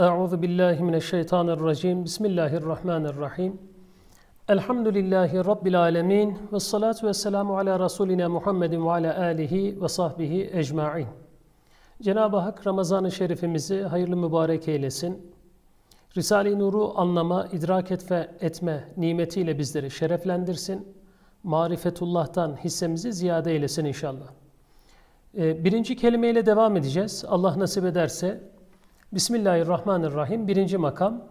Euzu billahi mineşşeytanirracim. Bismillahirrahmanirrahim. Elhamdülillahi rabbil alamin ve salatu vesselamu ala rasulina Muhammedin ve ala alihi ve sahbihi ecmaîn. Cenab-ı Hak Ramazan-ı Şerifimizi hayırlı mübarek eylesin. Risale-i Nur'u anlama, idrak etme, etme nimetiyle bizleri şereflendirsin. Marifetullah'tan hissemizi ziyade eylesin inşallah. Ee, Birinci kelimeyle devam edeceğiz. Allah nasip ederse. Bismillahirrahmanirrahim. Birinci makam.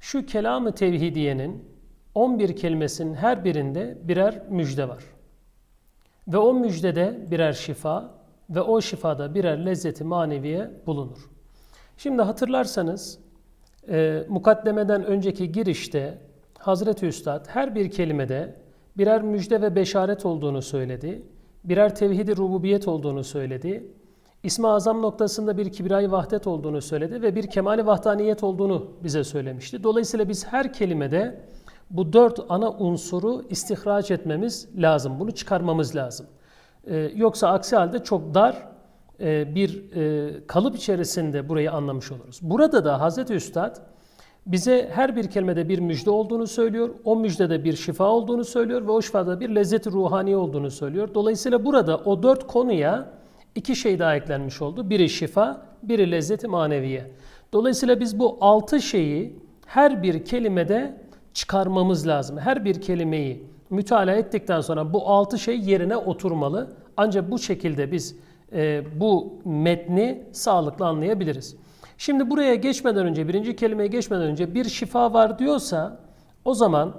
Şu kelamı tevhidiyenin 11 kelimesinin her birinde birer müjde var. Ve o müjdede birer şifa ve o şifada birer lezzeti maneviye bulunur. Şimdi hatırlarsanız e, mukaddemeden önceki girişte Hazreti Üstad her bir kelimede birer müjde ve beşaret olduğunu söyledi. Birer tevhidi rububiyet olduğunu söyledi. İsmi azam noktasında bir kibrayı vahdet olduğunu söyledi ve bir kemali vahdaniyet olduğunu bize söylemişti. Dolayısıyla biz her kelimede bu dört ana unsuru istihraç etmemiz lazım. Bunu çıkarmamız lazım. Ee, yoksa aksi halde çok dar e, bir e, kalıp içerisinde burayı anlamış oluruz. Burada da Hazreti Üstad bize her bir kelimede bir müjde olduğunu söylüyor. O müjdede bir şifa olduğunu söylüyor ve o şifada bir lezzet ruhani olduğunu söylüyor. Dolayısıyla burada o dört konuya iki şey daha eklenmiş oldu. Biri şifa, biri lezzeti maneviye. Dolayısıyla biz bu altı şeyi her bir kelimede çıkarmamız lazım. Her bir kelimeyi mütalaa ettikten sonra bu altı şey yerine oturmalı. Ancak bu şekilde biz e, bu metni sağlıklı anlayabiliriz. Şimdi buraya geçmeden önce, birinci kelimeye geçmeden önce bir şifa var diyorsa o zaman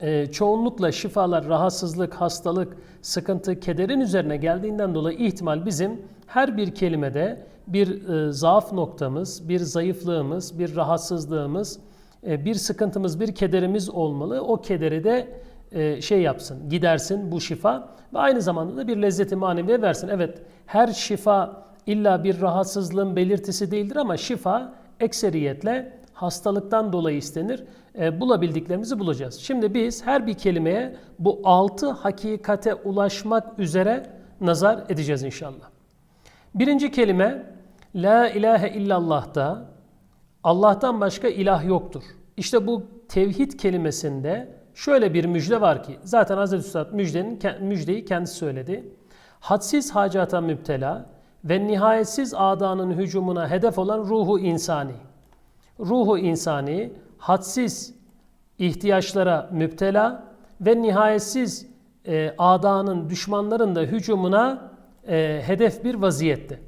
e, çoğunlukla şifalar rahatsızlık, hastalık, sıkıntı, kederin üzerine geldiğinden dolayı ihtimal bizim her bir kelimede bir e, zaaf noktamız, bir zayıflığımız, bir rahatsızlığımız, e, bir sıkıntımız, bir kederimiz olmalı. O kederi de e, şey yapsın, gidersin bu şifa ve aynı zamanda da bir lezzeti maneviye versin. Evet her şifa illa bir rahatsızlığın belirtisi değildir ama şifa ekseriyetle hastalıktan dolayı istenir. E, bulabildiklerimizi bulacağız. Şimdi biz her bir kelimeye bu altı hakikate ulaşmak üzere nazar edeceğiz inşallah. Birinci kelime La ilahe illallah'ta Allah'tan başka ilah yoktur. İşte bu tevhid kelimesinde şöyle bir müjde var ki zaten Hazreti Üstad müjdenin, müjdeyi kendisi söyledi. Hadsiz hacata müptela ve nihayetsiz adanın hücumuna hedef olan ruhu insani. Ruhu insani hadsiz ihtiyaçlara müptela ve nihayetsiz e, adanın, düşmanların da hücumuna e, hedef bir vaziyette.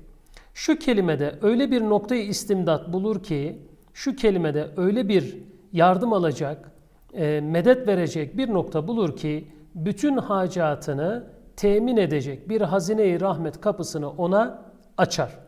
Şu kelimede öyle bir noktayı istimdat bulur ki, şu kelimede öyle bir yardım alacak, e, medet verecek bir nokta bulur ki, bütün hacatını temin edecek bir hazine-i rahmet kapısını ona açar.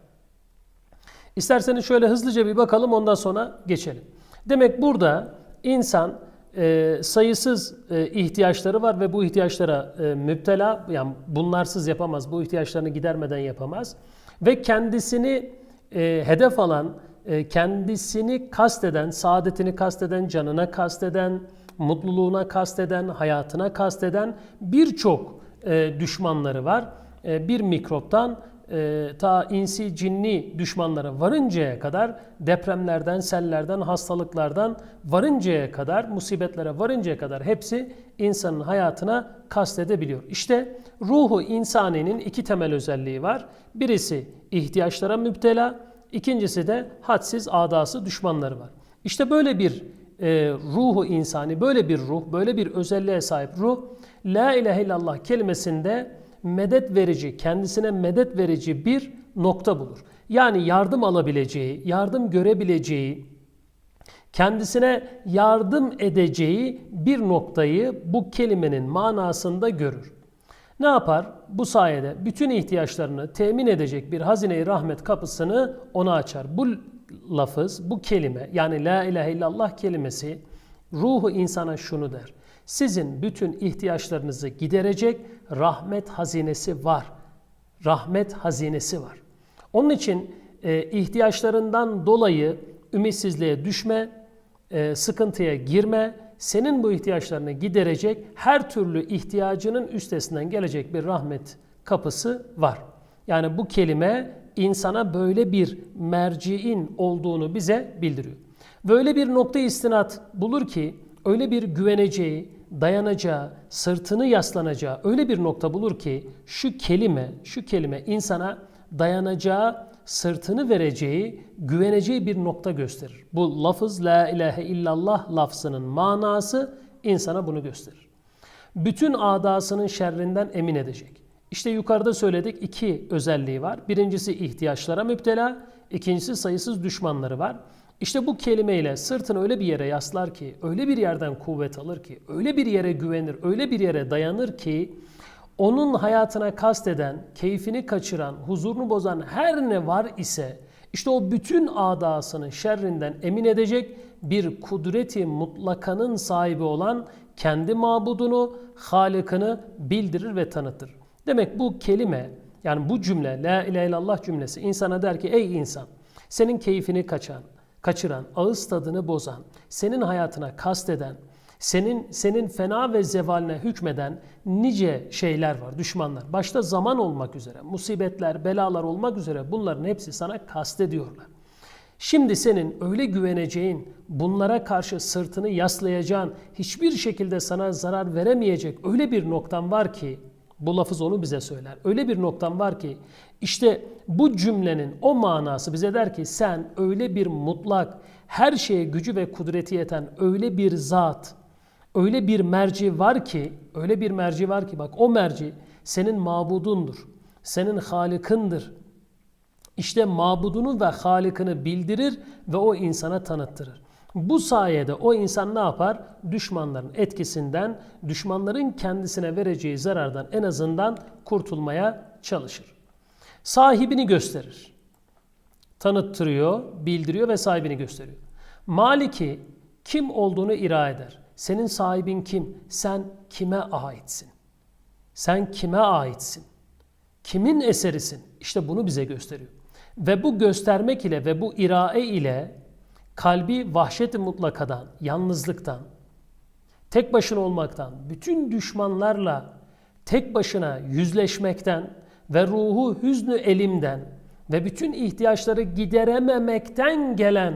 İsterseniz şöyle hızlıca bir bakalım ondan sonra geçelim. Demek burada insan e, sayısız e, ihtiyaçları var ve bu ihtiyaçlara e, müptela, yani bunlarsız yapamaz, bu ihtiyaçlarını gidermeden yapamaz. Ve kendisini e, hedef alan, e, kendisini kasteden, saadetini kasteden, canına kasteden, mutluluğuna kasteden, hayatına kasteden birçok e, düşmanları var. E, bir mikroptan e, ta insi cinni düşmanlara varıncaya kadar depremlerden, sellerden, hastalıklardan varıncaya kadar, musibetlere varıncaya kadar hepsi insanın hayatına kastedebiliyor. İşte ruhu insaninin iki temel özelliği var. Birisi ihtiyaçlara müptela, ikincisi de hadsiz adası düşmanları var. İşte böyle bir e, ruhu insani, böyle bir ruh, böyle bir özelliğe sahip ruh, La ilahe illallah kelimesinde medet verici, kendisine medet verici bir nokta bulur. Yani yardım alabileceği, yardım görebileceği, kendisine yardım edeceği bir noktayı bu kelimenin manasında görür. Ne yapar? Bu sayede bütün ihtiyaçlarını temin edecek bir hazine-i rahmet kapısını ona açar. Bu lafız, bu kelime yani la ilahe illallah kelimesi ruhu insana şunu der. Sizin bütün ihtiyaçlarınızı giderecek rahmet hazinesi var. Rahmet hazinesi var. Onun için e, ihtiyaçlarından dolayı ümitsizliğe düşme, e, sıkıntıya girme, senin bu ihtiyaçlarını giderecek her türlü ihtiyacının üstesinden gelecek bir rahmet kapısı var. Yani bu kelime insana böyle bir merciin olduğunu bize bildiriyor. Böyle bir nokta istinat bulur ki öyle bir güveneceği, dayanacağı, sırtını yaslanacağı öyle bir nokta bulur ki şu kelime, şu kelime insana dayanacağı, sırtını vereceği, güveneceği bir nokta gösterir. Bu lafız la ilahe illallah lafzının manası insana bunu gösterir. Bütün adasının şerrinden emin edecek. İşte yukarıda söyledik iki özelliği var. Birincisi ihtiyaçlara müptela, ikincisi sayısız düşmanları var. İşte bu kelimeyle sırtını öyle bir yere yaslar ki, öyle bir yerden kuvvet alır ki, öyle bir yere güvenir, öyle bir yere dayanır ki, onun hayatına kasteden, keyfini kaçıran, huzurunu bozan her ne var ise, işte o bütün adasının şerrinden emin edecek bir kudreti mutlakanın sahibi olan kendi mabudunu, halikını bildirir ve tanıtır. Demek bu kelime, yani bu cümle, la ilahe illallah cümlesi insana der ki ey insan, senin keyfini kaçan, kaçıran, ağız tadını bozan, senin hayatına kasteden, senin senin fena ve zevaline hükmeden nice şeyler var, düşmanlar. Başta zaman olmak üzere, musibetler, belalar olmak üzere bunların hepsi sana kastediyorlar. Şimdi senin öyle güveneceğin, bunlara karşı sırtını yaslayacağın, hiçbir şekilde sana zarar veremeyecek öyle bir noktan var ki, bu lafız onu bize söyler. Öyle bir noktan var ki, işte bu cümlenin o manası bize der ki sen öyle bir mutlak, her şeye gücü ve kudreti yeten öyle bir zat, öyle bir merci var ki, öyle bir merci var ki bak o merci senin mabudundur, senin halikindir. İşte mabudunu ve halikini bildirir ve o insana tanıttırır. Bu sayede o insan ne yapar? Düşmanların etkisinden, düşmanların kendisine vereceği zarardan en azından kurtulmaya çalışır. Sahibini gösterir. Tanıttırıyor, bildiriyor ve sahibini gösteriyor. Maliki kim olduğunu ira eder. Senin sahibin kim? Sen kime aitsin? Sen kime aitsin? Kimin eserisin? İşte bunu bize gösteriyor. Ve bu göstermek ile ve bu irae ile kalbi vahşet-i mutlakadan, yalnızlıktan, tek başına olmaktan, bütün düşmanlarla tek başına yüzleşmekten ve ruhu hüznü elimden ve bütün ihtiyaçları giderememekten gelen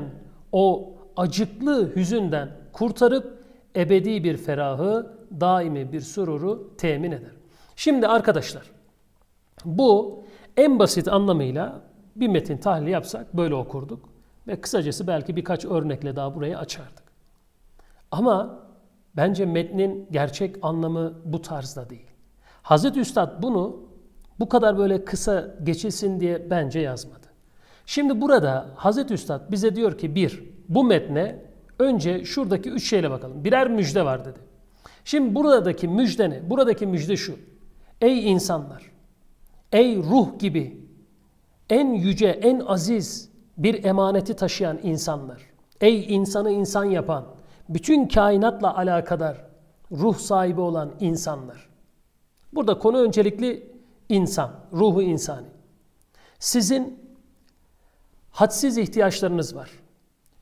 o acıklı hüzünden kurtarıp ebedi bir ferahı, daimi bir sururu temin eder. Şimdi arkadaşlar bu en basit anlamıyla bir metin tahlili yapsak böyle okurduk. Ve kısacası belki birkaç örnekle daha burayı açardık. Ama bence metnin gerçek anlamı bu tarzda değil. Hazreti Üstad bunu bu kadar böyle kısa geçilsin diye bence yazmadı. Şimdi burada Hazreti Üstad bize diyor ki bir, bu metne önce şuradaki üç şeyle bakalım. Birer müjde var dedi. Şimdi buradaki müjde ne? Buradaki müjde şu. Ey insanlar, ey ruh gibi en yüce, en aziz bir emaneti taşıyan insanlar. Ey insanı insan yapan, bütün kainatla alakadar ruh sahibi olan insanlar. Burada konu öncelikli insan, ruhu insani. Sizin hadsiz ihtiyaçlarınız var.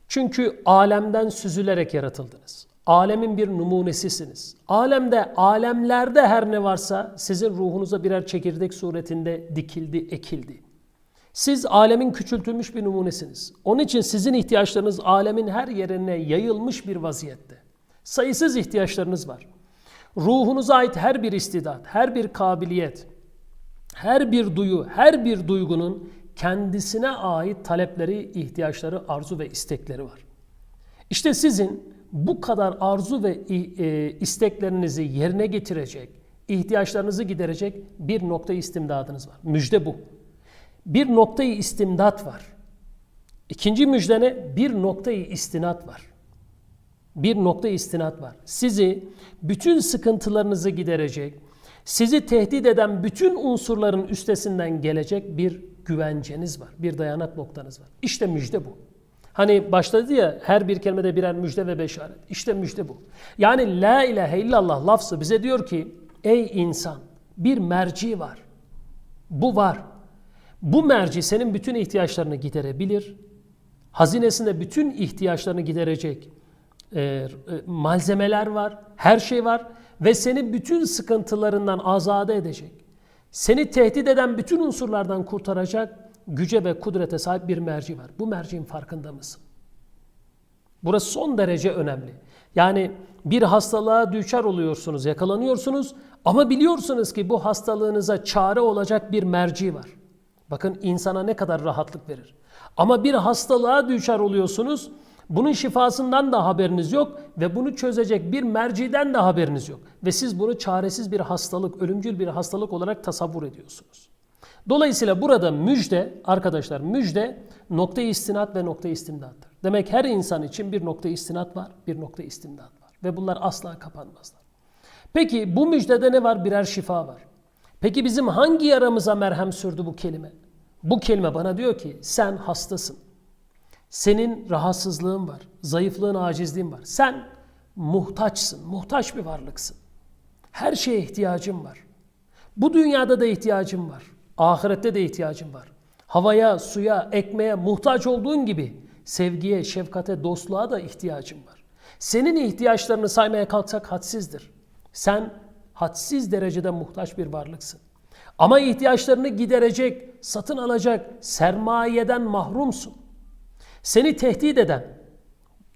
Çünkü alemden süzülerek yaratıldınız. Alemin bir numunesisiniz. Alemde, alemlerde her ne varsa sizin ruhunuza birer çekirdek suretinde dikildi, ekildi. Siz alemin küçültülmüş bir numunesiniz. Onun için sizin ihtiyaçlarınız alemin her yerine yayılmış bir vaziyette. Sayısız ihtiyaçlarınız var. Ruhunuza ait her bir istidat, her bir kabiliyet, her bir duyu, her bir duygunun kendisine ait talepleri, ihtiyaçları, arzu ve istekleri var. İşte sizin bu kadar arzu ve e, isteklerinizi yerine getirecek, ihtiyaçlarınızı giderecek bir nokta istimdadınız var. Müjde bu. Bir noktayı istimdat var. İkinci müjdene bir noktayı istinat var. Bir nokta istinat var. Sizi bütün sıkıntılarınızı giderecek, sizi tehdit eden bütün unsurların üstesinden gelecek bir güvenceniz var. Bir dayanak noktanız var. İşte müjde bu. Hani başladı ya her bir kelimede birer müjde ve beşaret. İşte müjde bu. Yani la ilahe illallah lafzı bize diyor ki ey insan bir merci var. Bu var. Bu merci senin bütün ihtiyaçlarını giderebilir. Hazinesinde bütün ihtiyaçlarını giderecek e, e, malzemeler var, her şey var ve seni bütün sıkıntılarından azade edecek. Seni tehdit eden bütün unsurlardan kurtaracak güce ve kudrete sahip bir merci var. Bu merciğin farkında mısın? Burası son derece önemli. Yani bir hastalığa düçar oluyorsunuz, yakalanıyorsunuz ama biliyorsunuz ki bu hastalığınıza çare olacak bir merci var. Bakın insana ne kadar rahatlık verir. Ama bir hastalığa düçar oluyorsunuz, bunun şifasından da haberiniz yok ve bunu çözecek bir merciden de haberiniz yok. Ve siz bunu çaresiz bir hastalık, ölümcül bir hastalık olarak tasavvur ediyorsunuz. Dolayısıyla burada müjde, arkadaşlar müjde nokta istinat ve nokta istimdattır. Demek her insan için bir nokta istinat var, bir nokta istimdat var. Ve bunlar asla kapanmazlar. Peki bu müjdede ne var? Birer şifa var. Peki bizim hangi yaramıza merhem sürdü bu kelime? Bu kelime bana diyor ki sen hastasın. Senin rahatsızlığın var, zayıflığın, acizliğin var. Sen muhtaçsın, muhtaç bir varlıksın. Her şeye ihtiyacın var. Bu dünyada da ihtiyacın var. Ahirette de ihtiyacın var. Havaya, suya, ekmeğe muhtaç olduğun gibi sevgiye, şefkate, dostluğa da ihtiyacın var. Senin ihtiyaçlarını saymaya kalksak hadsizdir. Sen hadsiz derecede muhtaç bir varlıksın. Ama ihtiyaçlarını giderecek, satın alacak sermayeden mahrumsun. Seni tehdit eden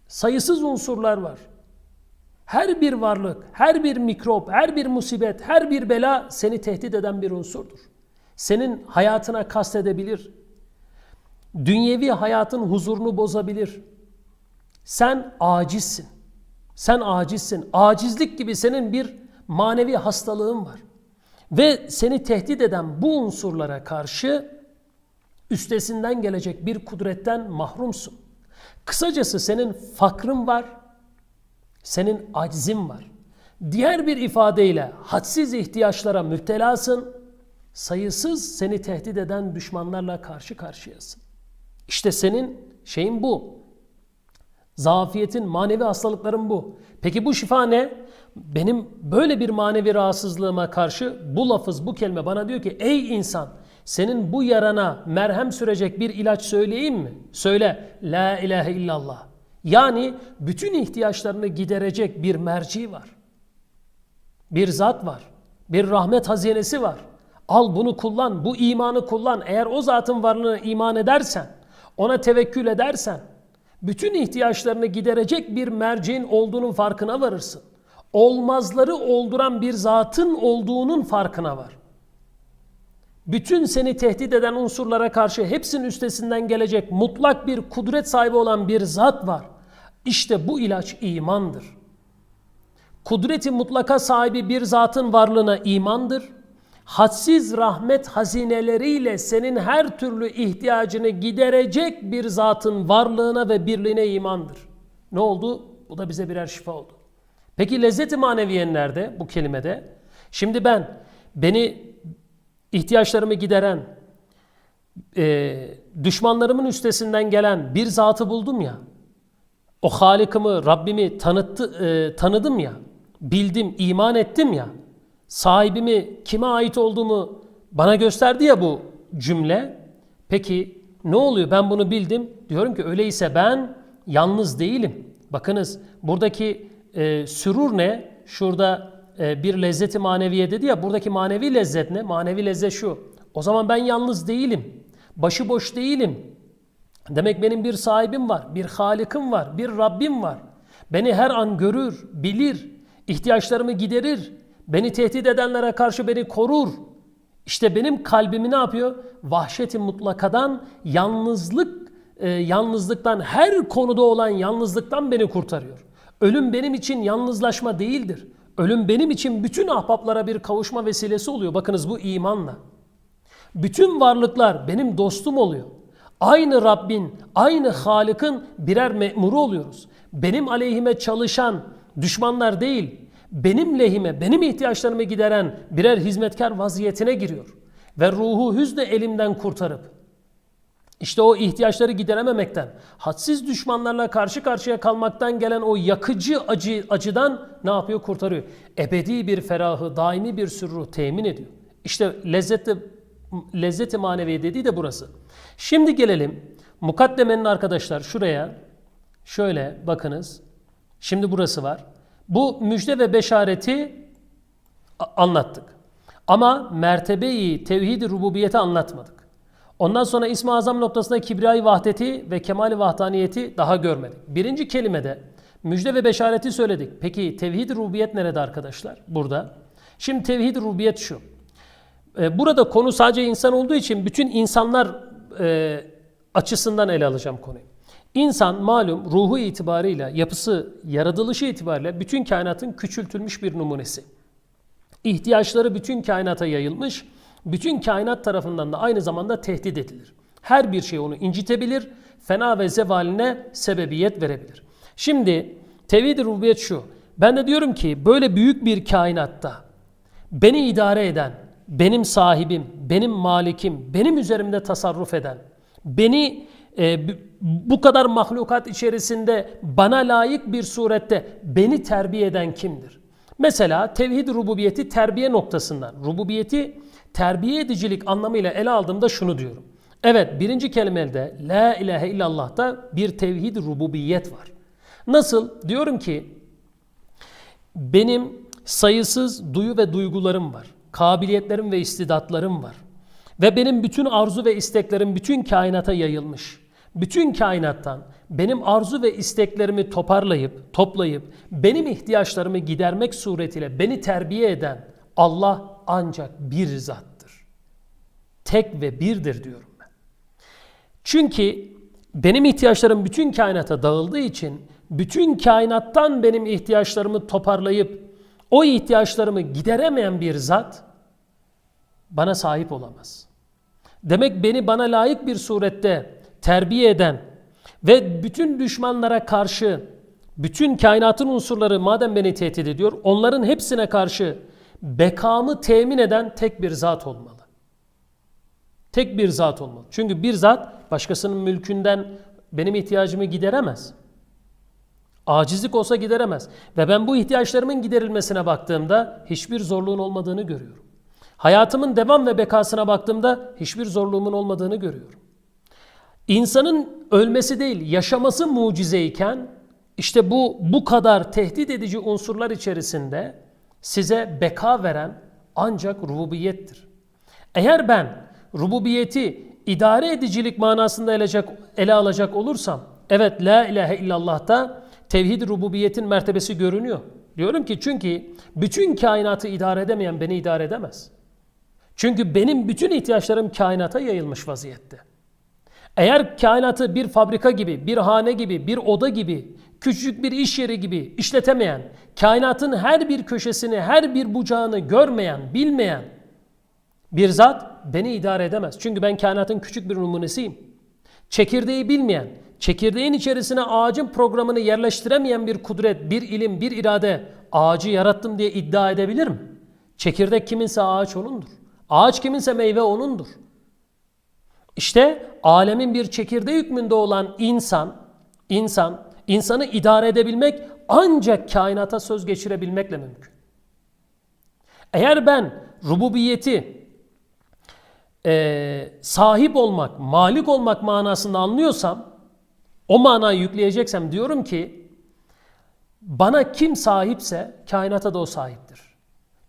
sayısız unsurlar var. Her bir varlık, her bir mikrop, her bir musibet, her bir bela seni tehdit eden bir unsurdur. Senin hayatına kastedebilir. Dünyevi hayatın huzurunu bozabilir. Sen acizsin. Sen acizsin. Acizlik gibi senin bir manevi hastalığın var. Ve seni tehdit eden bu unsurlara karşı üstesinden gelecek bir kudretten mahrumsun. Kısacası senin fakrın var, senin aczin var. Diğer bir ifadeyle hadsiz ihtiyaçlara müptelasın, sayısız seni tehdit eden düşmanlarla karşı karşıyasın. İşte senin şeyin bu. Zafiyetin, manevi hastalıkların bu. Peki bu şifa ne? Benim böyle bir manevi rahatsızlığıma karşı bu lafız, bu kelime bana diyor ki ey insan senin bu yarana merhem sürecek bir ilaç söyleyeyim mi? Söyle. La ilahe illallah. Yani bütün ihtiyaçlarını giderecek bir merci var. Bir zat var. Bir rahmet hazinesi var. Al bunu kullan, bu imanı kullan. Eğer o zatın varlığına iman edersen, ona tevekkül edersen, bütün ihtiyaçlarını giderecek bir merciğin olduğunun farkına varırsın. Olmazları olduran bir zatın olduğunun farkına var. Bütün seni tehdit eden unsurlara karşı hepsinin üstesinden gelecek mutlak bir kudret sahibi olan bir zat var. İşte bu ilaç imandır. Kudreti mutlaka sahibi bir zatın varlığına imandır. Hadsiz rahmet hazineleriyle senin her türlü ihtiyacını giderecek bir zatın varlığına ve birliğine imandır. Ne oldu? Bu da bize birer şifa oldu. Peki lezzeti maneviyen nerede bu kelimede? Şimdi ben beni ihtiyaçlarımı gideren, e, düşmanlarımın üstesinden gelen bir zatı buldum ya, o Halik'imi, Rabbimi tanıttı, e, tanıdım ya, bildim, iman ettim ya, sahibimi, kime ait olduğumu bana gösterdi ya bu cümle. Peki ne oluyor? Ben bunu bildim. Diyorum ki öyleyse ben yalnız değilim. Bakınız buradaki e, sürur ne? Şurada e, bir lezzeti maneviye dedi ya buradaki manevi lezzet ne? Manevi lezzet şu. O zaman ben yalnız değilim. Başıboş değilim. Demek benim bir sahibim var, bir halikim var, bir Rabbim var. Beni her an görür, bilir, ihtiyaçlarımı giderir. Beni tehdit edenlere karşı beni korur. İşte benim kalbimi ne yapıyor? Vahşeti mutlakadan, yalnızlık, e, yalnızlıktan, her konuda olan yalnızlıktan beni kurtarıyor. Ölüm benim için yalnızlaşma değildir. Ölüm benim için bütün ahbaplara bir kavuşma vesilesi oluyor. Bakınız bu imanla. Bütün varlıklar benim dostum oluyor. Aynı Rabbin, aynı Halık'ın birer memuru oluyoruz. Benim aleyhime çalışan düşmanlar değil, benim lehime, benim ihtiyaçlarımı gideren birer hizmetkar vaziyetine giriyor. Ve ruhu hüzne elimden kurtarıp, işte o ihtiyaçları giderememekten, hadsiz düşmanlarla karşı karşıya kalmaktan gelen o yakıcı acı, acıdan ne yapıyor? Kurtarıyor. Ebedi bir ferahı, daimi bir sürru temin ediyor. İşte lezzeti, lezzeti manevi dediği de burası. Şimdi gelelim mukaddemenin arkadaşlar şuraya. Şöyle bakınız. Şimdi burası var. Bu müjde ve beşareti anlattık. Ama mertebeyi tevhid-i rububiyeti anlatmadık. Ondan sonra İsmi Azam noktasında kibriyayı vahdeti ve kemali vahdaniyeti daha görmedik. Birinci kelimede müjde ve beşareti söyledik. Peki tevhid rububiyet nerede arkadaşlar? Burada. Şimdi tevhid rububiyet şu. Ee, Burada konu sadece insan olduğu için bütün insanlar e, açısından ele alacağım konuyu. İnsan malum ruhu itibarıyla, yapısı, yaratılışı itibariyle bütün kainatın küçültülmüş bir numunesi. İhtiyaçları bütün kainata yayılmış, bütün kainat tarafından da aynı zamanda tehdit edilir. Her bir şey onu incitebilir, fena ve zevaline sebebiyet verebilir. Şimdi tevhid-i rububiyet şu. Ben de diyorum ki böyle büyük bir kainatta beni idare eden, benim sahibim, benim malikim, benim üzerimde tasarruf eden, beni e, bu kadar mahlukat içerisinde bana layık bir surette beni terbiye eden kimdir? Mesela tevhid rububiyeti terbiye noktasından, rububiyeti terbiye edicilik anlamıyla ele aldığımda şunu diyorum. Evet birinci kelimede La ilahe illallah'ta bir tevhid rububiyet var. Nasıl? Diyorum ki benim sayısız duyu ve duygularım var. Kabiliyetlerim ve istidatlarım var. Ve benim bütün arzu ve isteklerim bütün kainata yayılmış. Bütün kainattan benim arzu ve isteklerimi toparlayıp, toplayıp benim ihtiyaçlarımı gidermek suretiyle beni terbiye eden Allah ancak bir zattır. Tek ve birdir diyorum ben. Çünkü benim ihtiyaçlarım bütün kainata dağıldığı için bütün kainattan benim ihtiyaçlarımı toparlayıp o ihtiyaçlarımı gideremeyen bir zat bana sahip olamaz. Demek beni bana layık bir surette terbiye eden ve bütün düşmanlara karşı bütün kainatın unsurları madem beni tehdit ediyor onların hepsine karşı bekamı temin eden tek bir zat olmalı. Tek bir zat olmalı. Çünkü bir zat başkasının mülkünden benim ihtiyacımı gideremez. Acizlik olsa gideremez. Ve ben bu ihtiyaçlarımın giderilmesine baktığımda hiçbir zorluğun olmadığını görüyorum. Hayatımın devam ve bekasına baktığımda hiçbir zorluğumun olmadığını görüyorum. İnsanın ölmesi değil, yaşaması mucizeyken işte bu bu kadar tehdit edici unsurlar içerisinde size beka veren ancak rububiyettir. Eğer ben rububiyeti idare edicilik manasında ele alacak, olursam, evet la ilahe illallah'ta tevhid rububiyetin mertebesi görünüyor. Diyorum ki çünkü bütün kainatı idare edemeyen beni idare edemez. Çünkü benim bütün ihtiyaçlarım kainata yayılmış vaziyette. Eğer kainatı bir fabrika gibi, bir hane gibi, bir oda gibi, küçük bir iş yeri gibi işletemeyen, kainatın her bir köşesini, her bir bucağını görmeyen, bilmeyen bir zat beni idare edemez. Çünkü ben kainatın küçük bir numunesiyim. Çekirdeği bilmeyen, çekirdeğin içerisine ağacın programını yerleştiremeyen bir kudret, bir ilim, bir irade ağacı yarattım diye iddia edebilir mi? Çekirdek kiminse ağaç onundur. Ağaç kiminse meyve onundur. İşte alemin bir çekirdeği hükmünde olan insan, insan, insanı idare edebilmek ancak kainata söz geçirebilmekle mümkün. Eğer ben rububiyeti e, sahip olmak, malik olmak manasında anlıyorsam, o manayı yükleyeceksem diyorum ki, bana kim sahipse kainata da o sahiptir.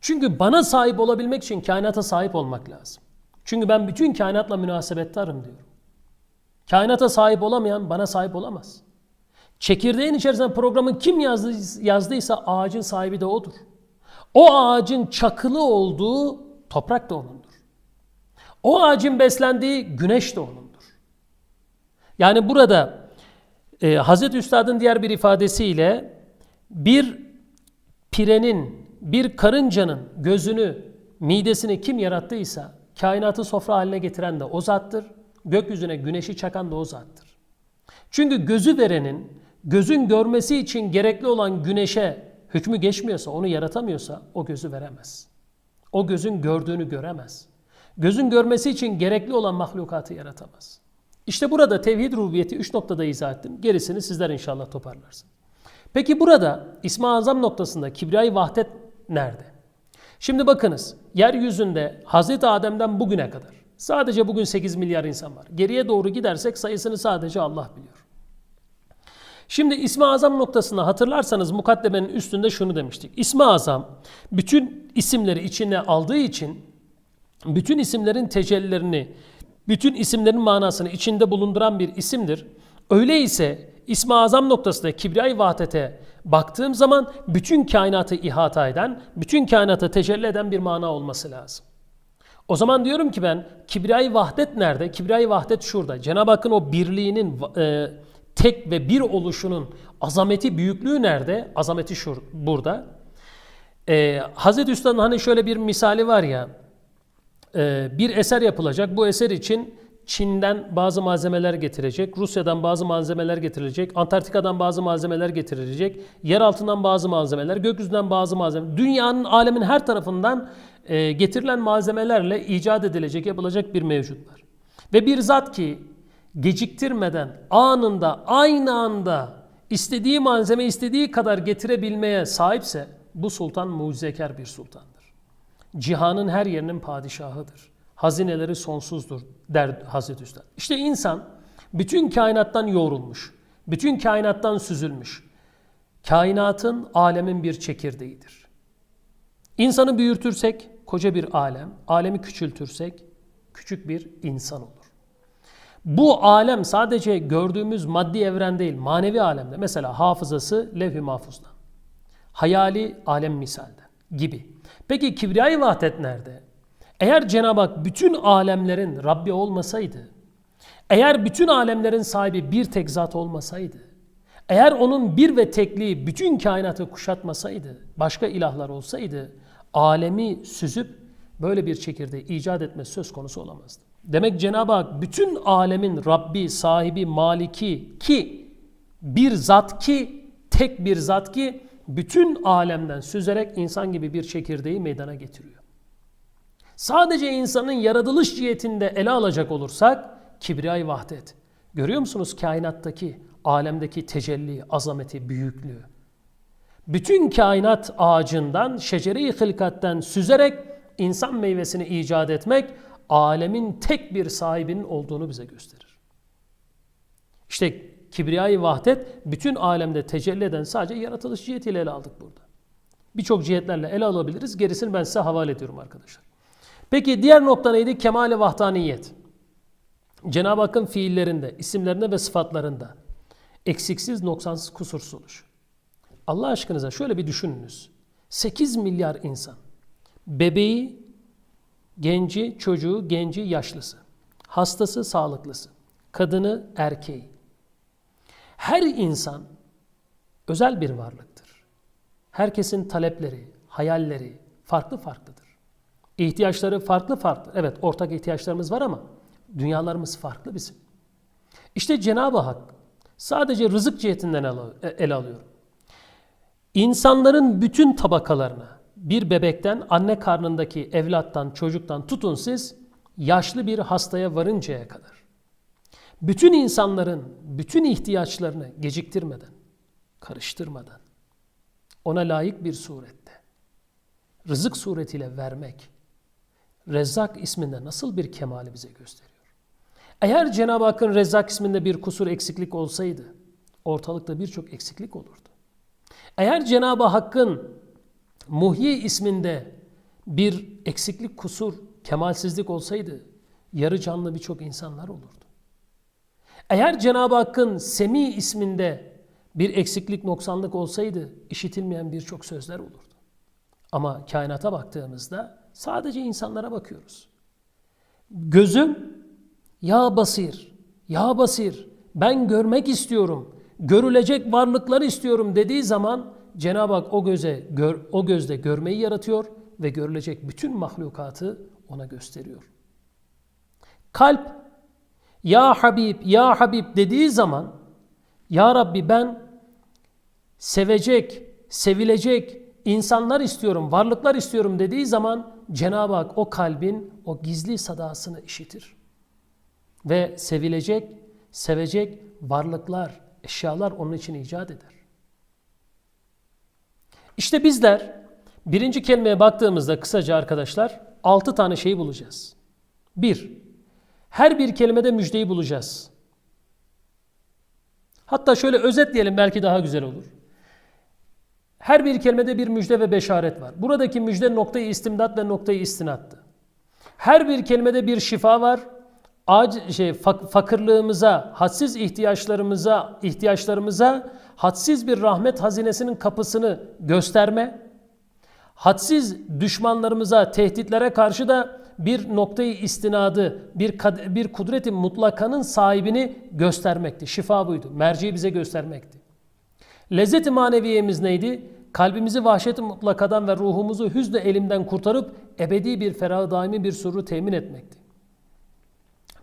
Çünkü bana sahip olabilmek için kainata sahip olmak lazım. Çünkü ben bütün kainatla münasebettarım diyorum. Kainata sahip olamayan bana sahip olamaz. Çekirdeğin içerisinde programın kim yazdı, yazdıysa ağacın sahibi de odur. O ağacın çakılı olduğu toprak da onundur. O ağacın beslendiği güneş de onundur. Yani burada e, Hazreti Üstad'ın diğer bir ifadesiyle bir pirenin, bir karıncanın gözünü, midesini kim yarattıysa kainatı sofra haline getiren de o zattır. Gökyüzüne güneşi çakan da o zattır. Çünkü gözü verenin gözün görmesi için gerekli olan güneşe hükmü geçmiyorsa, onu yaratamıyorsa o gözü veremez. O gözün gördüğünü göremez. Gözün görmesi için gerekli olan mahlukatı yaratamaz. İşte burada tevhid rububiyeti 3 noktada izah ettim. Gerisini sizler inşallah toparlarsınız. Peki burada İsmi Azam noktasında kibriyayı vahdet nerede? Şimdi bakınız yeryüzünde Hazreti Adem'den bugüne kadar sadece bugün 8 milyar insan var. Geriye doğru gidersek sayısını sadece Allah biliyor. Şimdi İsmi Azam noktasında hatırlarsanız mukaddemenin üstünde şunu demiştik. İsmi Azam bütün isimleri içine aldığı için bütün isimlerin tecellilerini bütün isimlerin manasını içinde bulunduran bir isimdir. Öyleyse İsmi Azam noktasında Kibriyay Vahdet'e baktığım zaman bütün kainatı ihata eden, bütün kainatı tecelli eden bir mana olması lazım. O zaman diyorum ki ben Kibriyay Vahdet nerede? Kibriyay Vahdet şurada. Cenab-ı Hakk'ın o birliğinin e, tek ve bir oluşunun azameti, büyüklüğü nerede? Azameti şur, burada. E, Hazreti Üstad'ın hani şöyle bir misali var ya, e, bir eser yapılacak. Bu eser için Çin'den bazı malzemeler getirecek, Rusya'dan bazı malzemeler getirilecek, Antarktika'dan bazı malzemeler getirilecek, yer altından bazı malzemeler, gökyüzünden bazı malzemeler, dünyanın, alemin her tarafından e, getirilen malzemelerle icat edilecek, yapılacak bir mevcut var. Ve bir zat ki geciktirmeden, anında, aynı anda istediği malzeme istediği kadar getirebilmeye sahipse bu sultan mucizekar bir sultandır. Cihanın her yerinin padişahıdır. Hazineleri sonsuzdur der Hazreti Üstad. İşte insan bütün kainattan yoğrulmuş, bütün kainattan süzülmüş. Kainatın, alemin bir çekirdeğidir. İnsanı büyütürsek koca bir alem, alemi küçültürsek küçük bir insan olur. Bu alem sadece gördüğümüz maddi evren değil, manevi alemde. Mesela hafızası levh-i mahfuzda. Hayali alem misalde gibi. Peki kibriyayı vahdet nerede? Eğer Cenab-ı Hak bütün alemlerin Rabbi olmasaydı, eğer bütün alemlerin sahibi bir tek zat olmasaydı, eğer onun bir ve tekliği bütün kainatı kuşatmasaydı, başka ilahlar olsaydı, alemi süzüp böyle bir çekirdeği icat etmesi söz konusu olamazdı. Demek Cenab-ı Hak bütün alemin Rabbi, sahibi, maliki ki bir zat ki, tek bir zat ki bütün alemden süzerek insan gibi bir çekirdeği meydana getiriyor. Sadece insanın yaratılış cihetinde ele alacak olursak kibriyay vahdet. Görüyor musunuz kainattaki, alemdeki tecelli, azameti, büyüklüğü? Bütün kainat ağacından, şecere-i hılkatten süzerek insan meyvesini icat etmek alemin tek bir sahibinin olduğunu bize gösterir. İşte kibriyayı vahdet bütün alemde tecelli eden sadece yaratılış cihetiyle ele aldık burada. Birçok cihetlerle ele alabiliriz. Gerisini ben size havale ediyorum arkadaşlar. Peki diğer nokta neydi? Kemal-i vahdaniyet. Cenab-ı Hakk'ın fiillerinde, isimlerinde ve sıfatlarında eksiksiz, noksansız, kusursuz oluş. Allah aşkınıza şöyle bir düşününüz. 8 milyar insan. Bebeği, genci, çocuğu, genci, yaşlısı. Hastası, sağlıklısı. Kadını, erkeği. Her insan özel bir varlıktır. Herkesin talepleri, hayalleri farklı farklıdır. İhtiyaçları farklı farklı. Evet ortak ihtiyaçlarımız var ama dünyalarımız farklı bizim. İşte Cenab-ı Hak sadece rızık cihetinden ele alıyor. İnsanların bütün tabakalarına bir bebekten, anne karnındaki evlattan, çocuktan tutun siz yaşlı bir hastaya varıncaya kadar. Bütün insanların bütün ihtiyaçlarını geciktirmeden, karıştırmadan ona layık bir surette rızık suretiyle vermek Rezzak isminde nasıl bir kemali bize gösteriyor? Eğer Cenab-ı Hakk'ın Rezzak isminde bir kusur eksiklik olsaydı ortalıkta birçok eksiklik olurdu. Eğer Cenab-ı Hakk'ın Muhyi isminde bir eksiklik, kusur, kemalsizlik olsaydı yarı canlı birçok insanlar olurdu. Eğer Cenab-ı Hakk'ın Semi isminde bir eksiklik, noksanlık olsaydı işitilmeyen birçok sözler olurdu. Ama kainata baktığımızda Sadece insanlara bakıyoruz. Gözüm ya basir, ya basir ben görmek istiyorum, görülecek varlıkları istiyorum dediği zaman Cenab-ı Hak o göze gör, o gözde görmeyi yaratıyor ve görülecek bütün mahlukatı ona gösteriyor. Kalp ya Habib, ya Habib dediği zaman ya Rabbi ben sevecek, sevilecek insanlar istiyorum, varlıklar istiyorum dediği zaman Cenab-ı Hak o kalbin o gizli sadasını işitir. Ve sevilecek, sevecek varlıklar, eşyalar onun için icat eder. İşte bizler birinci kelimeye baktığımızda kısaca arkadaşlar altı tane şeyi bulacağız. Bir, her bir kelimede müjdeyi bulacağız. Hatta şöyle özetleyelim belki daha güzel olur. Her bir kelimede bir müjde ve beşaret var. Buradaki müjde noktayı istimdat ve noktayı istinattı. Her bir kelimede bir şifa var. ac- şey, fak- fakirliğimize, hadsiz ihtiyaçlarımıza, ihtiyaçlarımıza hadsiz bir rahmet hazinesinin kapısını gösterme, hadsiz düşmanlarımıza, tehditlere karşı da bir noktayı istinadı, bir, bir kudreti mutlakanın sahibini göstermekti. Şifa buydu. Merci bize göstermekti. Lezzet-i maneviyemiz neydi? Kalbimizi vahşet-i mutlakadan ve ruhumuzu hüznü elimden kurtarıp ebedi bir ferah daimi bir sürru temin etmekti.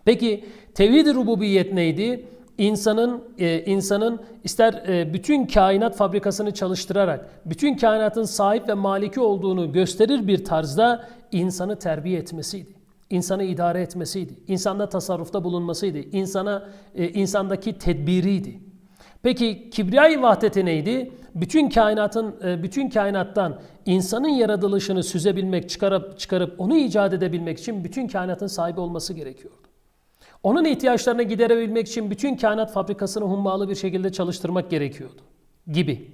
Peki tevhid-i rububiyet neydi? İnsanın e, insanın ister e, bütün kainat fabrikasını çalıştırarak bütün kainatın sahip ve maliki olduğunu gösterir bir tarzda insanı terbiye etmesiydi. İnsanı idare etmesiydi. İnsanda tasarrufta bulunmasıydı. İnsana e, insandaki tedbiriydi. Peki kibriyayı vahdeti neydi? Bütün kainatın e, bütün kainattan insanın yaratılışını süzebilmek, çıkarıp çıkarıp onu icat edebilmek için bütün kainatın sahibi olması gerekiyordu. Onun ihtiyaçlarını giderebilmek için bütün kainat fabrikasını hummalı bir şekilde çalıştırmak gerekiyordu gibi.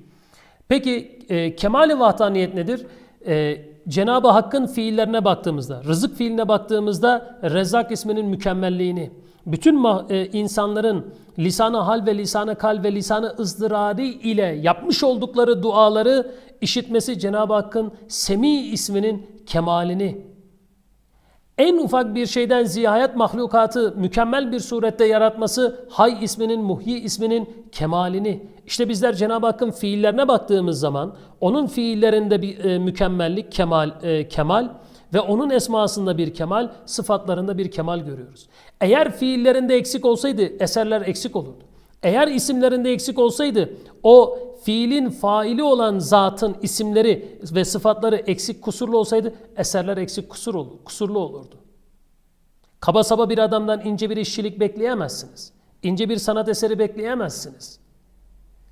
Peki e, kemali vahdaniyet nedir? E, Cenab-ı Hakk'ın fiillerine baktığımızda, rızık fiiline baktığımızda Rezzak isminin mükemmelliğini, bütün e, insanların lisanı hal ve lisanı kal ve lisanı ızdırari ile yapmış oldukları duaları işitmesi Cenab-ı Hakk'ın Semi isminin kemalini, en ufak bir şeyden zihayat mahlukatı mükemmel bir surette yaratması Hay isminin, Muhyi isminin kemalini. İşte bizler Cenab-ı Hakk'ın fiillerine baktığımız zaman onun fiillerinde bir e, mükemmellik, kemal, e, kemal ve onun esmasında bir kemal, sıfatlarında bir kemal görüyoruz. Eğer fiillerinde eksik olsaydı eserler eksik olurdu. Eğer isimlerinde eksik olsaydı o fiilin faili olan zatın isimleri ve sıfatları eksik kusurlu olsaydı eserler eksik kusur olur, kusurlu olurdu. Kaba saba bir adamdan ince bir işçilik bekleyemezsiniz. İnce bir sanat eseri bekleyemezsiniz.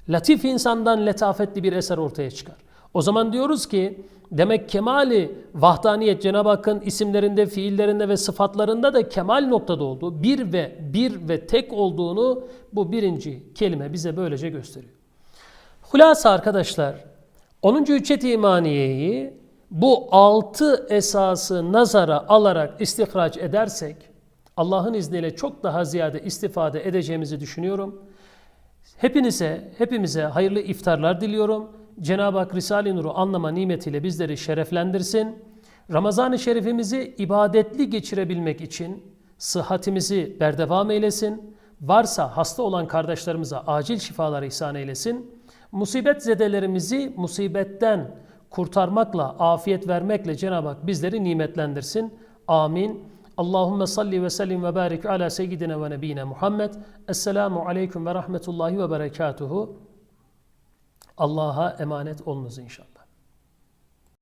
Latif insandan letafetli bir eser ortaya çıkar. O zaman diyoruz ki demek kemali vahdaniyet Cenab-ı Hakk'ın isimlerinde, fiillerinde ve sıfatlarında da kemal noktada olduğu, bir ve bir ve tek olduğunu bu birinci kelime bize böylece gösteriyor. Hulasa arkadaşlar 10. Hüccet İmaniye'yi bu altı esası nazara alarak istihraç edersek Allah'ın izniyle çok daha ziyade istifade edeceğimizi düşünüyorum. Hepinize, hepimize hayırlı iftarlar diliyorum. Cenab-ı Hak Risale-i Nur'u anlama nimetiyle bizleri şereflendirsin. Ramazan-ı Şerifimizi ibadetli geçirebilmek için sıhhatimizi berdevam eylesin. Varsa hasta olan kardeşlerimize acil şifalar ihsan eylesin. Musibet zedelerimizi musibetten kurtarmakla, afiyet vermekle Cenab-ı Hak bizleri nimetlendirsin. Amin. Allahümme salli ve sellim ve barik ala seyyidina ve nebine Muhammed. Esselamu aleyküm ve rahmetullahi ve berekatuhu. Allah'a emanet olunuz inşallah.